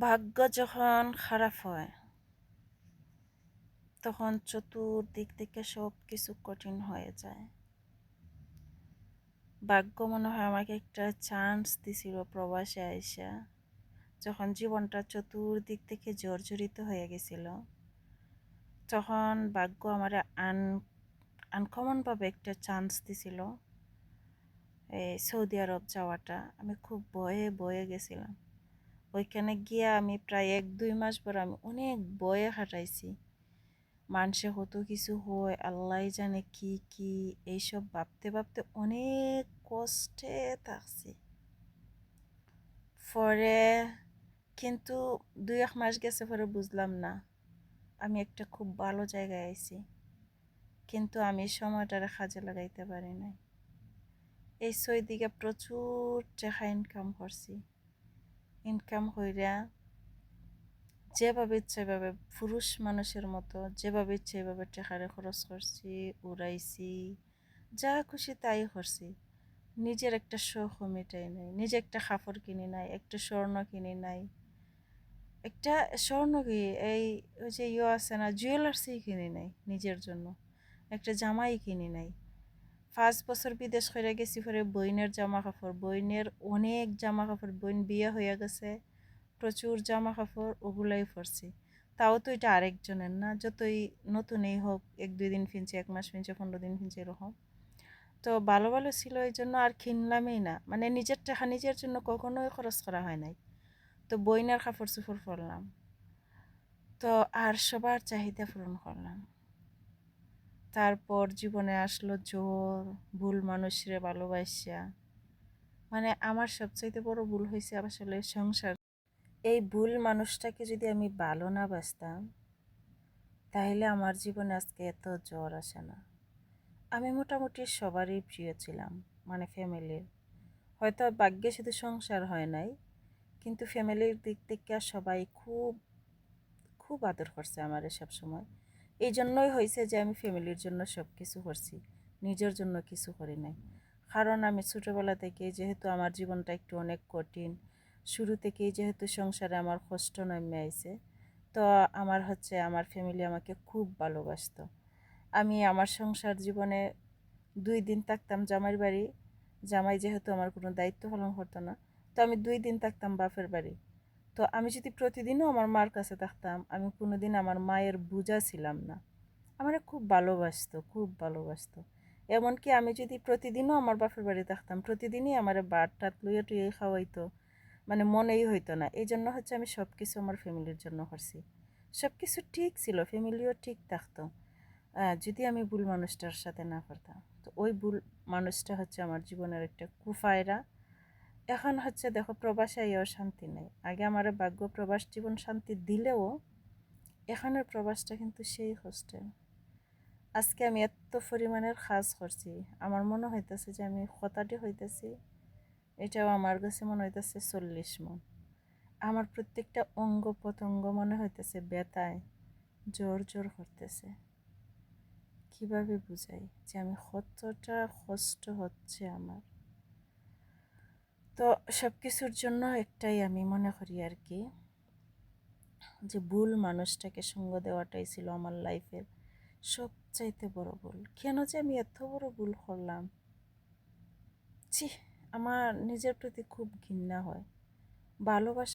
ভাগ্য যখন খারাপ হয়, তখন চতুর্দিক থেকে সব কিছু কঠিন হয়ে যায়। ভাগ্য মনে হয় আমাকে একটা চান্স দিছিল প্রবাসে আইসা, যখন জীবনটা চতুর্দিক থেকে জর্জরিত হয়ে গেছিল। তখন ভাগ্য আমার আন, আনকমনভাবে একটা চান্স দিছিল, এই সৌদি আরব যাওয়াটা। আমি খুব ভয়ে ভয়ে গেছিলাম। ওইখানে গিয়া আমি প্রায় এক, দুই মাস পর আমি অনেক বয়ে হাঁটাইছি। মানুষে কত কিছু হয়, আল্লাহ জানে কি কি, এইসব ভাবতে ভাবতে অনেক কষ্টে থাকছি। পরে কিন্তু দুই, এক মাস গেছে পরে বুঝলাম না, আমি একটা খুব ভালো জায়গায় আইছি। কিন্তু আমি সময়টারে কাজে লাগাইতে পারি নাই। এই ছয় দিকে প্রচুর টাকা ইনকাম করছি। ইনকাম হইরা যেভাবে ইচ্ছে এভাবে পুরুষ মানুষের মতো যেভাবে ইচ্ছে এভাবে টাকারে খরচ করছি, উড়াইছি, যা খুশি তাই করছি। নিজের একটা শখ মেটাই নাই, নিজে একটা কাপড় কিনি নাই, একটা স্বর্ণ কিনি নাই। একটা স্বর্ণ কি? এই ওই যে ইয়ে আছে না জুয়েলার্সই কিনি নাই নিজের জন্য। একটা জামাই কিনি নাই। পাঁচ বছর বিদেশ করে গেছি পরে বইনের জামা কাপড় বইনের অনেক জামা কাপড় বইন বিয়ে হয়ে গেছে, প্রচুর জামা কাপড় ওগুলাই পরছি। তাও তো এটা আরেকজনের না, যতই নতুনই হোক, এক দুই দিন ফিনছে এক মাস ফিনছে পনেরো দিন ফিনছে এরকম। তো ভালো ভালো ছিল এই জন্য আর কিনলামই না মানে নিজের টাকা নিজের জন্য কখনোই খরচ করা হয় নাই। তো বইনার কাপড় চোপড় পরলাম। তো আর সবার চাহিদা পূরণ করলাম। তারপর জীবনে আসলো জোর, ভুল মানুষরে ভালোবাসা। মানে আমার সবচাইতে বড় ভুল হয়েছে আসলে সংসার। এই ভুল মানুষটাকে যদি আমি ভালো না বাসতাম তাহলে আমার জীবনে আজকে এত জ্বর আসে না। আমি মোটামুটি সবারই প্রিয় ছিলাম মানে ফ্যামিলির। হয়তো ভাগ্যে শুধু সংসার হয় নাই, কিন্তু ফ্যামিলির দিক থেকে সবাই খুব খুব আদর করছে আমার সব সময় এই জন্যই হয়েছে যে আমি ফ্যামিলির জন্য সব কিছু করছি। নিজের জন্য কিছু করি নাই। কারণ আমি ছোটোবেলা থেকে যেহেতু আমার জীবনটা একটু অনেক কঠিন, শুরু থেকেই যেহেতু সংসারে আমার কষ্ট নামে আইছে, তো আমার হচ্ছে আমার ফ্যামিলি আমাকে খুব ভালোবাসতো। আমি আমার সংসার জীবনে দুই দিন থাকতাম জামাইয়ের বাড়ি। জামাই যেহেতু আমার কোনো দায়িত্ব পালন করতো না, তো আমি দুই দিন থাকতাম বাপের বাড়ি। তো আমি যদি প্রতিদিনও আমার মার কাছে থাকতাম, আমি কোনোদিন আমার মায়ের বোঝা ছিলাম না। আমার খুব ভালোবাসতো খুব ভালোবাসতো। এমনকি আমি যদি প্রতিদিনও আমার বাপের বাড়ি থাকতাম, প্রতিদিনই আমার বাট টাত লইয়া টুইয়ে খাওয়াইতো মানে মনেই হইতো না। এই জন্য হচ্ছে আমি সব কিছু আমার ফ্যামিলির জন্য করছি। সব কিছু ঠিক ছিল, ফ্যামিলিও ঠিক থাকতো। যদি আমি ভুল মানুষটার সাথে না পারতাম। তো ওই ভুল মানুষটা হচ্ছে আমার জীবনের একটা কুফায়রা। এখন হচ্ছে দেখো প্রবাসে আইয়াও শান্তি নেই। আগে আমার ভাগ্য প্রবাস জীবন শান্তি দিলেও এখানের প্রবাসটা কিন্তু সেই হোস্টেল আজকে আমি এত পরিমাণের কাজ করছি। আমার মনে হইতেছে যে আমি কথাটি হইতেছি। এটাও আমার কাছে মনে হইতেছে চল্লিশ মন। আমার প্রত্যেকটা অঙ্গ প্রত্যঙ্গ মনে হইতেছে বেতায় জোর জোর করতেছে। কীভাবে বুঝাই যে আমি কতটা কষ্ট হচ্ছে আমার? তো সব কিছুর জন্য একটাই আমি মনে করি আর কি, যে ভুল মানুষটাকে সঙ্গ দেওয়াটাই ছিল আমার লাইফের সবচাইতে বড় ভুল। কেন যে আমি এত বড় ভুল করলাম? ছি, আমার নিজের প্রতি খুব ঘৃণা হয়। ভালোবাসা